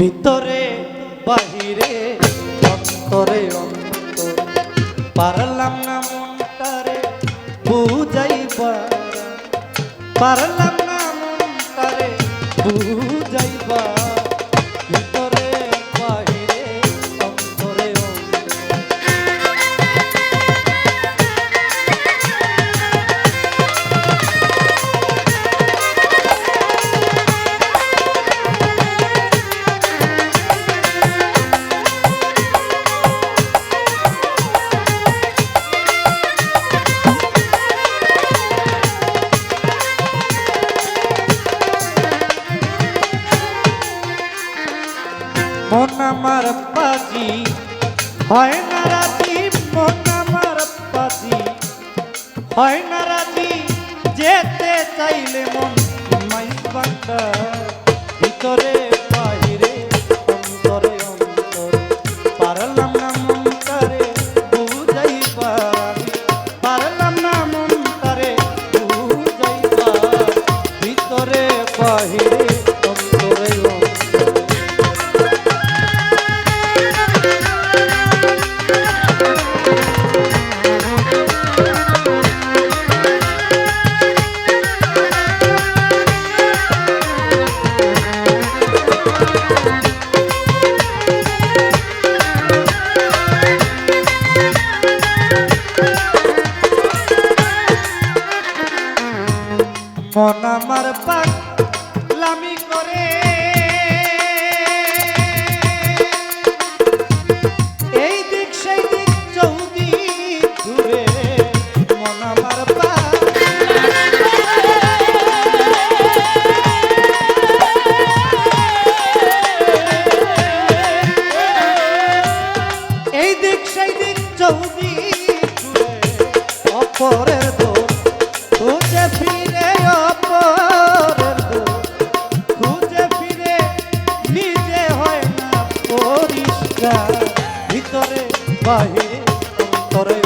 ভিতরে বাহিরে অন্তরে অন্তর। পারলাম না মনটারে বুঝাইবা পারলাম না মনটারে বুঝ হয় না রাজি মন আমার বাজি হয় না রাজি যেতে চাইলে মন মাইস বাংলা মন আমার পাখি ভিতরে বাহিরে অন্তরে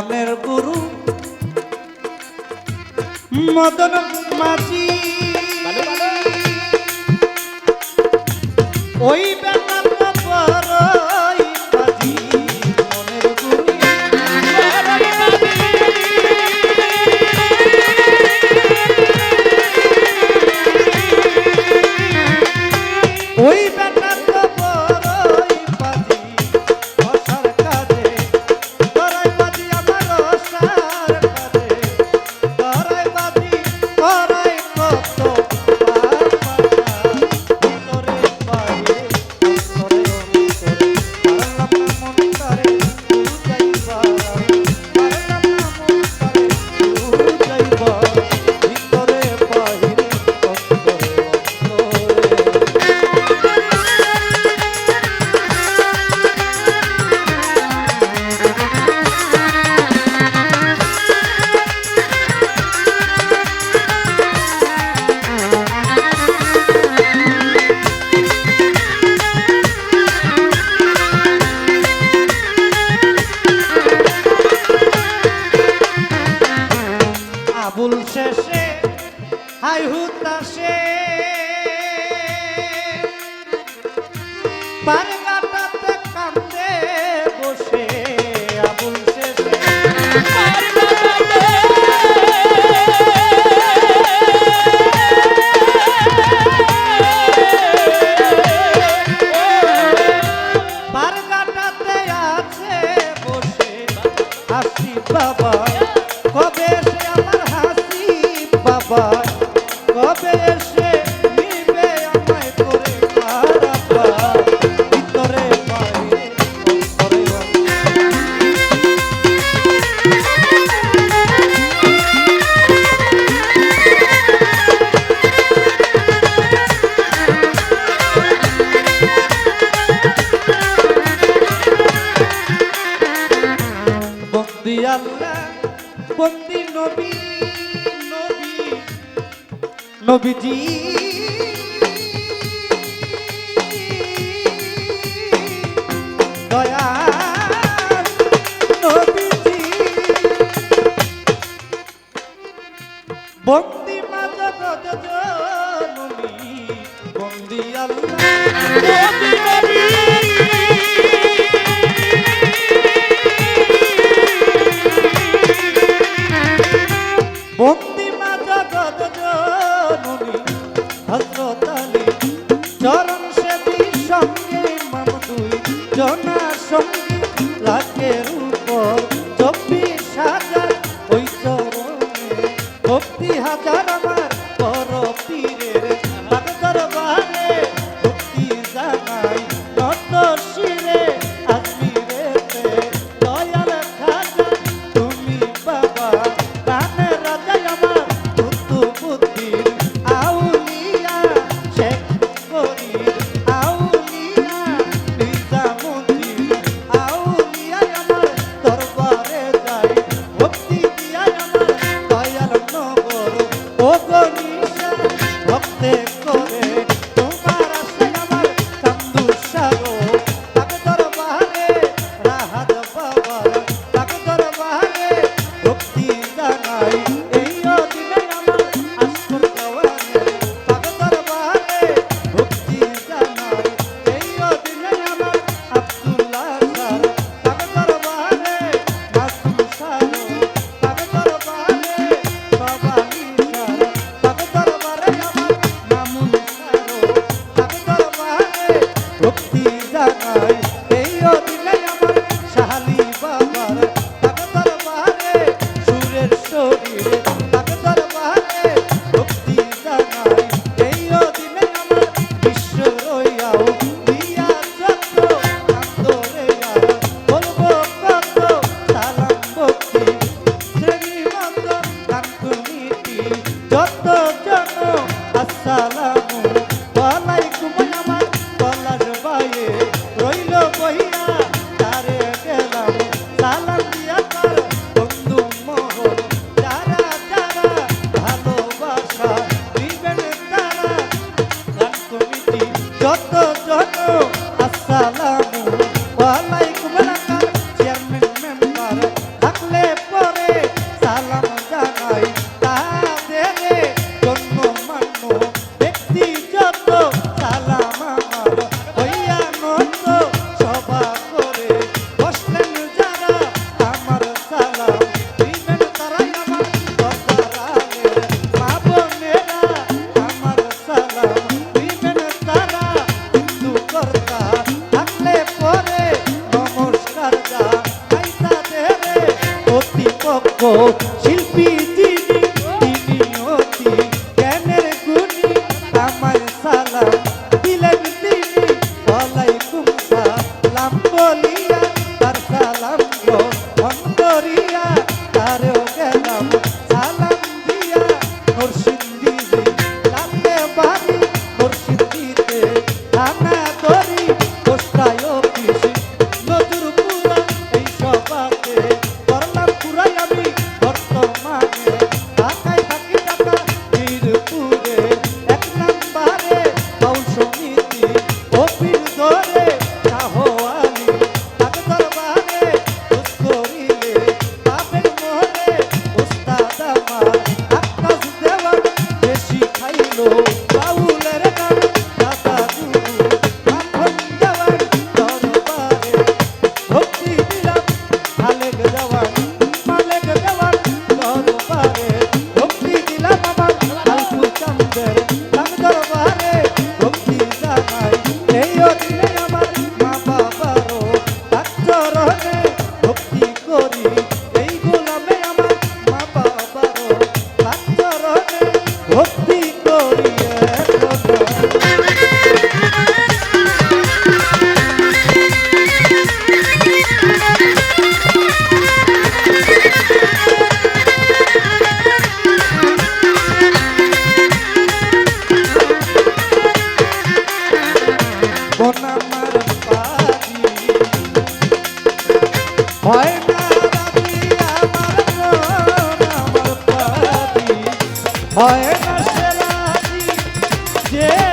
মনের গুরু। মদন মাঝি। ওই আবুল শেষে হাই হুতাশে নবীজি। বন্দি নবীজি। ভক্তি মাতা জননী বন্দি আল্লাহ। বুকের উপর Yeah.